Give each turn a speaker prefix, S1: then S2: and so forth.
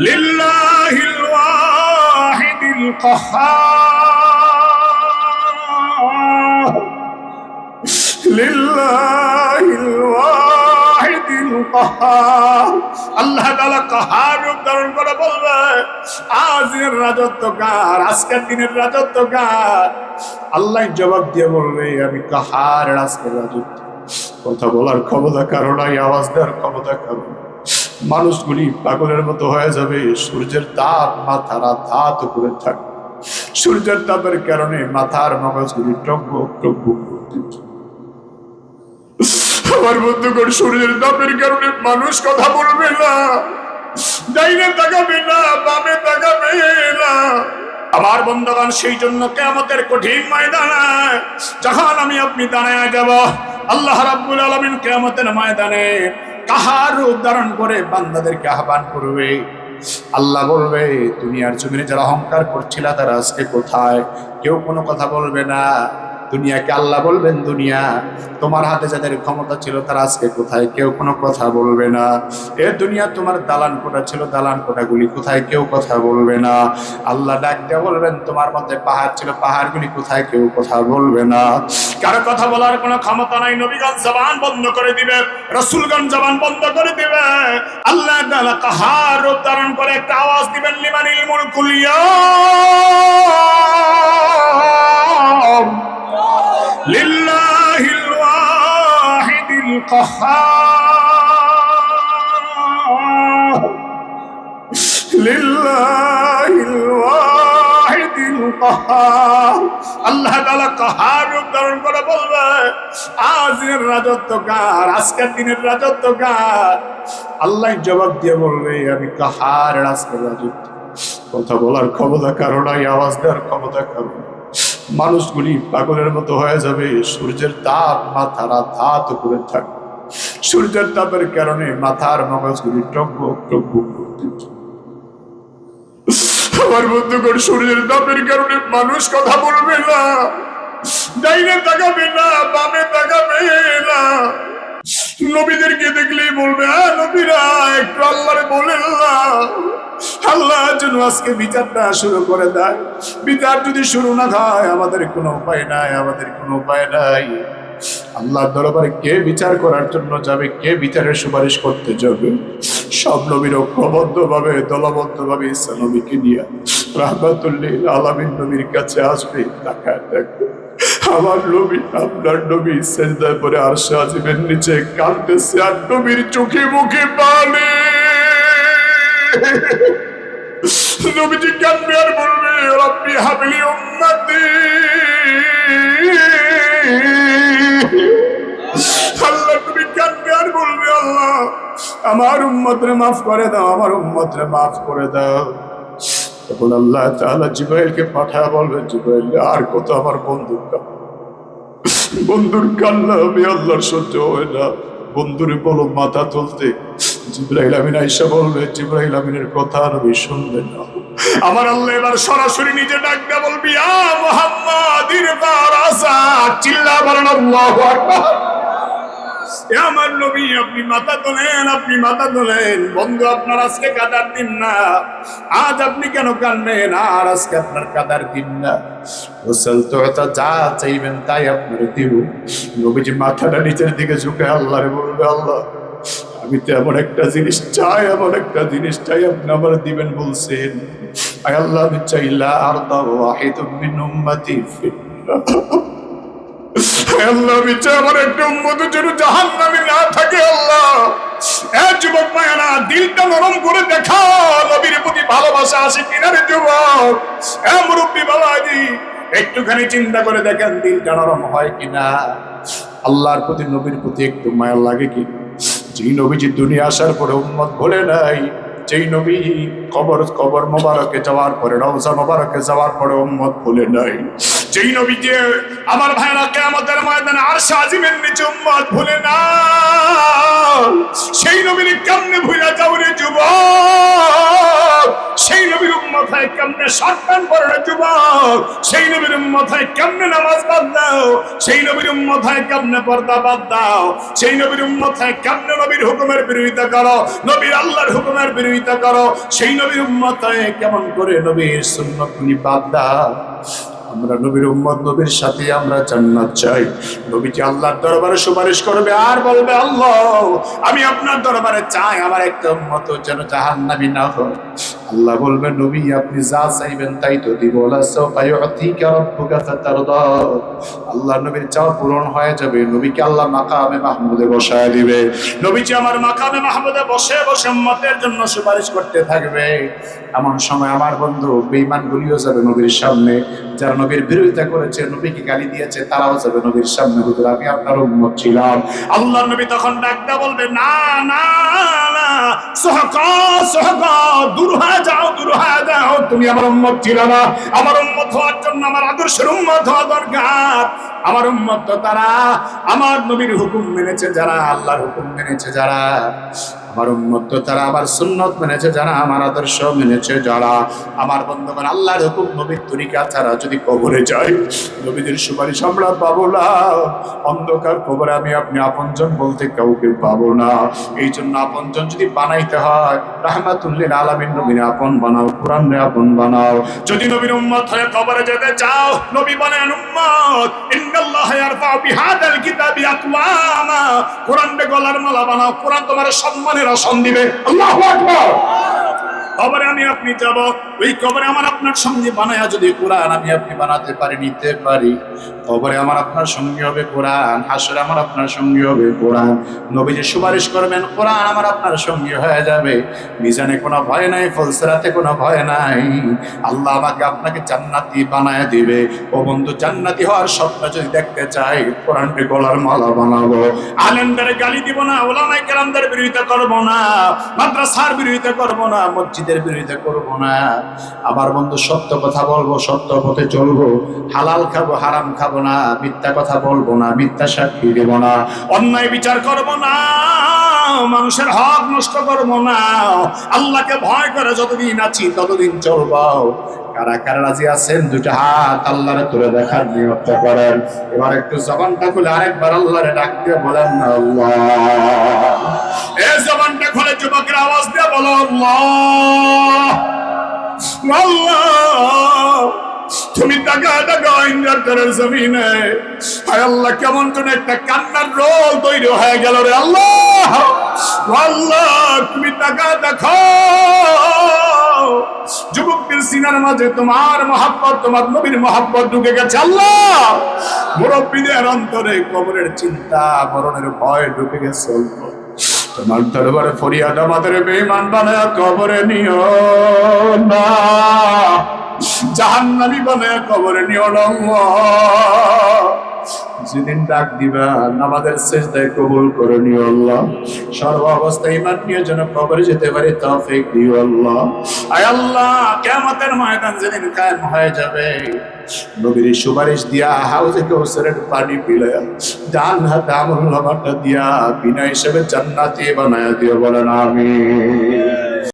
S1: لله الواحد القهار لله الواحد القهار আল্লাহ তাআলা কাহার রূপ ধারণ করে বলবে আজকের রাজত্ব কার আজকের দিনের রাজত্ব কার আল্লাহ জবাব দিয়ে বলবে আমি কাহার আজকের রাজত্ব কথা বলার ক্ষমতা কারো নাই আওয়াজ দেওয়ার ক্ষমতা কারো নাই। মানুষগুলি পাগলের মতো হয়ে যাবে। সূর্যের তাপ মাথার ধাত করে থাকবে সূর্যের তাপের কারণে মাথার মগজগুলি টকবক। আমার বন্ধুগণ, সূর্যের তাপের কারণে মানুষ কথা বলবে না। ডাইনে তাকাবে না, বামে তাকাবে না। আমার বন্ধুগণ, সেই জন্য কেমতের কঠিন ময়দানে যখন আমি আপনি দাঁড়ায় যাব, আল্লাহ রাব্বুল আলামিন কেমতের ময়দানে কাহার রূপ ধারণ করে বান্দাদেরকে আহ্বান করবে। আল্লাহ বলবে দুনিয়ার জমিনে যারা অহংকার করছিলা তারা আজকে কোথায়? কেউ কোনো কথা বলবে না। দুনিয়াকে আল্লাহ বলবেন, দুনিয়া, তোমার হাতে যাদের ক্ষমতা ছিল তারা আজকে কোথায়? কেউ কোনো কথা বলবে না। এ দুনিয়া, তোমার দালান কোটা ছিল, দালান কোটাগুলি কোথায়? কেউ কথা বলবে না। আল্লাহ ডাকতে বলবেন, তোমার মধ্যে পাহাড় ছিল, পাহাড়গুলি কোথায়? কেউ কথা বলবে না। কারও কথা বলার কোনো ক্ষমতা নাই নবীগঞ্জ জবান বন্ধ করে দিবে রসুলগঞ্জ জবান বন্ধ করে দিবে। আল্লাহ কাহার রূপ ধারণ করে একটা আওয়াজ দিবেন, লিমানিল মুলকুল القهار لله الواحد القهار আল্লাহ তাআলা কাহার রূপ ধারণ করে বলবে আজকের রাজত্ব কার আজকের দিনের রাজত্ব কার আল্লাহ জবাব দিয়ে বলবে আমি কাহার আজকের রাজত্ব কথা বলার ক্ষমতা কারো নাই আওয়াজ দেওয়ার ক্ষমতা কারো নাই। মানুষগুলি পাগলের মতো হয়ে যাবে সূর্যের তাপ মাথার ধাত করে থাকবে সূর্যের তাপের কারণে মাথার মগজগুলি টকবক টকবক করতে থাকে। আমার বন্ধুগণ, সূর্যের তাপের কারণে মানুষ কথা বলবে না, ডাইনে তাকাবে না, বামে তাকাবে না। নবীদেরকে দেখলেই বলবে হ্যাঁ নবীরা, একটু আল্লাহরে বলেন না। আল্লাহ যেন আজকে বিচারটা শুরু করে দেয়। বিচার যদি শুরু না হয়, আমাদের কোনো উপায় নাই, আমাদের কোনো উপায় নাই। আল্লাহ দরবারে কে বিচার করার জন্য যাবে, কে বিচারের সুপারিশ করতে যাবে? সব নবীর ঐক্যবদ্ধ ভাবে দলবদ্ধ ভাবে ঈসা নবীকে নিয়ে রাহমাতুল্লিল আলামিন নবীর কাছে আসবে, তাকায় দেখবে আমার নবী, আপনার নবী সেজদায় পরে আর আজিমের নিচে কাঁদতেছে আর নবীর চোখে মুখে পানি। নবীজি কাঁদবে আর বলবে, রব্বি হাবলি উম্মতি। আল্লাহ তুমি আর বলবে, আল্লাহ, আমার উম্মতরে মাফ করে দাও, আমার উম্মতরে মাফ করে দাও। তখন আল্লাহ তাআলা জিব্রাইলকে পাঠায়, বলবে, জিব্রাইল, আর কত আমার কান্না। বন্ধুর কান্না আমি আল্লাহর সহ্য হয় না। বন্ধুরে বলো, মাথা তুলতে জিব্রাইল আমিন আইসা বলবে জিব্রাইল আমিনের কথা নবী শুনবেন না। আমার আল্লাহ এবার সরাসরি নিজে ডাকটা বলবি আ মোহাম্মদ চিল্লা বলেন আল্লাহু আকবার। আমার নবী, আপনি মাথা তোলেন, আপনি মাথা তোলেন। বন্ধু, আপনার আজকে কাদার দিন না। আজ আপনি কেন কানবেন আর আজকে আপনার কাদার দিন না। হোসেল তো যা চাইবেন তাই আপনার দিব। নবীজি মাথাটা নিচের দিকে ঝুঁকে আল্লাহরে বলবে, আল্লাহ আমি তো এমন একটা জিনিস চাই, এমন একটা জিনিস চাই, আপনি আমার দিবেন বলছেন। আল্লাহ, আমি চাইলা আর দাও নবীর প্রতি ভালোবাসা কিনা একটুখানি চিন্তা করে দেখেন, দিলটা নরম হয় কিনা। আল্লাহর প্রতি, নবীর প্রতি একটু মায়া লাগে কি? যেই নবীজি দুনিয়া আসার পরে উম্মত ভোলে নাই, যেই নবী কবর কবর মোবারকে যাওয়ার পরে, রওজা মোবারকে যাওয়ার পরে উম্মত ভোলে নাই। যেই নবীকে আমার ভাইরা কেয়ামতের ময়দানে আর সাজিমের নিচে উম্মত ভুলে না, সেই নবীর কেমনে ভুলে যাও রে যুবক? সেই নবীর হয় কেমনে কেমনে শার্ট প্যান্ট পরে না যুবক? সেই নবীর মাথায় কেমনে নামাজ বাদ দাও সেই নবীর মাথায় কেমনে পর্দা বাদ দাও সেই নবীর মাথায় কেমনে নবীর হুকুমের বিরোধিতা করো? নবীর আল্লাহর হুকুমের বিরোধিতা করো? সেই নবীর মাথায় কেমন করে নবীর সুন্নত বাদ দাও আমরা নবীর উম্মত, নবীর সাথে আমরা জান্নাত চাই। নবীটি আল্লাহর দরবারে সুপারিশ করবে, আর বলবে, আল্লাহ, আমি আপনার দরবারে চাই, আমার একটা উম্মত যেন জাহান্নাবি না হয়। আল্লাহ বলবে নবী, আপনি যা চাইবেন তাই তো দিব। আল্লাহ নবীর চাওয়া পূরণ হয়ে যাবে। নবীকে আল্লাহ মাকামে মাহমুদে বসায় দিবে। নবীজি আমার মাকামে মাহমুদে বসে বসে উম্মতের জন্য সুপারিশ করতে থাকবে। এমন সময় আমার বন্ধু বেইমান গুলিও যাবে নবীর সামনে। যারা নবীর বিরোধিতা করেছে, নবীকে গালি দিয়েছে, তারাও যাবে নবীর সামনে। হুজুর, আমি আপনার উম্মত ছিলাম। আল্লাহ নবী তখন ডাকটা বলবে, না না না সোহাকা সোহাকা দূর হয়ে যাও যাও। তুমি আমার না। আমার আমার আদর্শের আমার তারা আমার নবীর হুকুম মেনেছে যারা, আল্লাহর হুকুম মেনেছে যারা। আমার উম্মত তো তারা আমার সুন্নত মেনেছে, যারা আমার আদর্শ মেনেছে, যারা আমার বন্ধুগণ আল্লাহর হুকুম নবীর তরিকা ছাড়া যদি কবরে যাই নবীদের সুপারিশ আমরা পাবো না। অন্ধকার কবরে আমি আপনি আপনজন বলতে কাউকে পাবো না। এই জন্য আপনজন যদি বানাইতে হয় রাহমাতুল্লিল আলামিন নবীর আপন বানাও কোরআন আপন বানাও। যদি নবীর উম্মত হয়ে কবরে যেতে চাও, নবী বলেন, উম্মত, ইন্নাল্লাহ ইয়ারফাউ বিহাদাল কিতাবি আকওয়ামা কোরআন গলার মালা বানাও। কোরআন তোমার সম্মানের আসন দিবে। আল্লাহু আকবার। কবরে আমি আপনি যাব, ওই কবরে আমার আপনার সঙ্গে বানায়া যদি কোরআন আমি আপনি বানাতে পারি, নিতে পারি। কবরে আমার আপনার সঙ্গে হবে কোরআন, হাসরে আমার আপনার সঙ্গে হবে কোরআন। নবীজি সুপারিশ করবেন, কোরআন আমার আপনার সঙ্গে হয়ে যাবে। মিজানে কোনো ভয় নাই, ফলসরাতে কোনো ভয় নাই। আল্লাহ আমাকে আপনাকে জান্নাতি বানায় দিবে। ও বন্ধু, জান্নাতি হওয়ার স্বপ্ন যদি দেখতে চাই, কোরআনকে গলার মালা বানাবো। আলেমদের গালি দিব না ওলামাই কেরামদের বিরোধিতা করব না, মাদ্রাসার বিরোধিতা করব না মসজিদের বিরোধিতা করব না। আমার বন্ধু, সত্য কথা বলব, সত্য পথে চলবো। হালাল খাব, হারাম খাব না। মিথ্যা কথা বলব না, মিথ্যা সাক্ষী দেব না। অন্যায় বিচার করব না। মানুষের হক নষ্ট করব না। আল্লাহকে ভয় করে যতদিন আছি, ততদিন চলবো। কারা কারা রাজি আছেন? দুটো হাত আল্লাহরে তুলে দেখার নিয়তটা করেন। এবার একটু জবানটা খুলে আরেকবার আল্লাহরে ডাকতে বলেন, আল্লাহ। বলো তুমি টাকা টাকা জমিনে, হায় আল্লাহ, কেমন একটা কান্নার রোল তৈরি হয়ে গেল রে, আল্লাহ আল্লাহ, তুমি টাকা দেখো, যুবকদের সিনার মাঝে তোমার মহাব্বত, তোমার নবীর মহাব্বত ঢুকে গেছে, আল্লাহ, মুরব্বীদের অন্তরে কবরের চিন্তা, মরণের ভয় ঢুকে গেছে, অল্প। তোমার দরবারে ফরিয়াদ আমাদের বেমান বানায় কবরে নিও না জাহান্নামি বানায় কবরে নিও না। যেদিন ডাক দিবা আমাদের শেষদায় কবুল করে নিও আল্লাহ। সর্ব অবস্থায় ইমান নিয়ে যেন কবরে যেতে পারি, তৌফিক দিও আল্লাহ। আয় আল্লাহ, কিয়ামতের ময়দান যেদিন কায়েম হয়ে যাবে। নবীর সুপারিশ দিয়া হাউজে কৌসরের পানি পিলে ডান হাতে আমল দিয়া বিনা হিসেবে জান্নাতি বানায় দিও, বলেন আমি